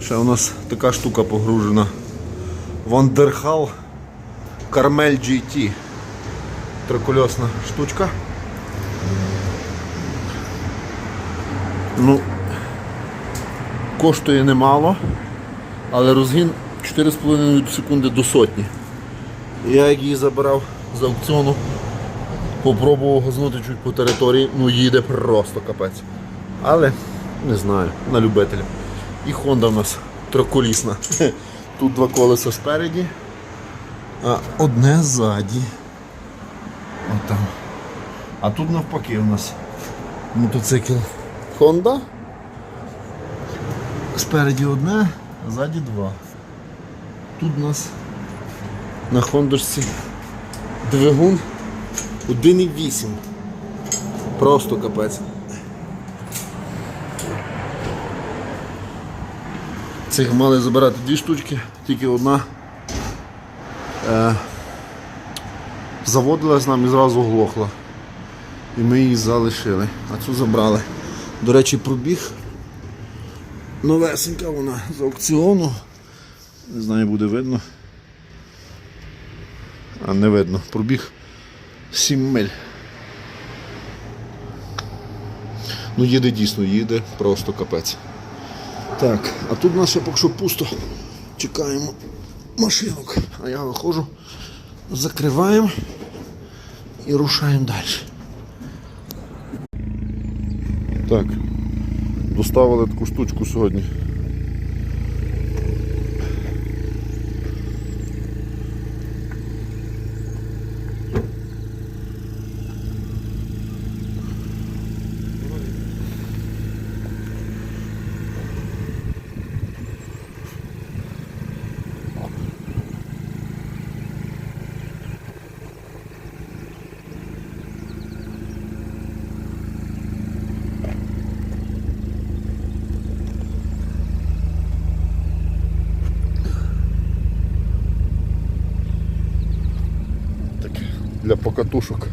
Ще у нас така штука погружена. Вандерхал Кармель GT. Трикольосна штучка. Ну, коштує немало, але розгін 4,5 секунди до сотні. Я як її забирав з аукціону, попробував газнути чуть по території, ну їде просто капець. Але не знаю, на любителя. І Honda в нас триколісна. Тут два колеса спереді, а одне ззаді. Отам. А тут навпаки у нас мотоцикл Honda. Спереді одне, ззаді два. Тут у нас на Хондочці двигун 1,8. Просто капець. Цих мали забирати дві штучки, тільки одна е, заводилась нам і зразу глохла. І ми її залишили, а цю забрали. До речі, пробіг. Новесенька вона з аукціону. Не знаю, буде видно. А не видно. Пробіг 7 миль. Ну їде дійсно, їде просто капець. Так, а тут у нас ще поки що пусто. Чекаємо машинок. А я виходжу, закриваємо і рушаємо далі. Так, доставили таку штучку сьогодні. Для покатушок.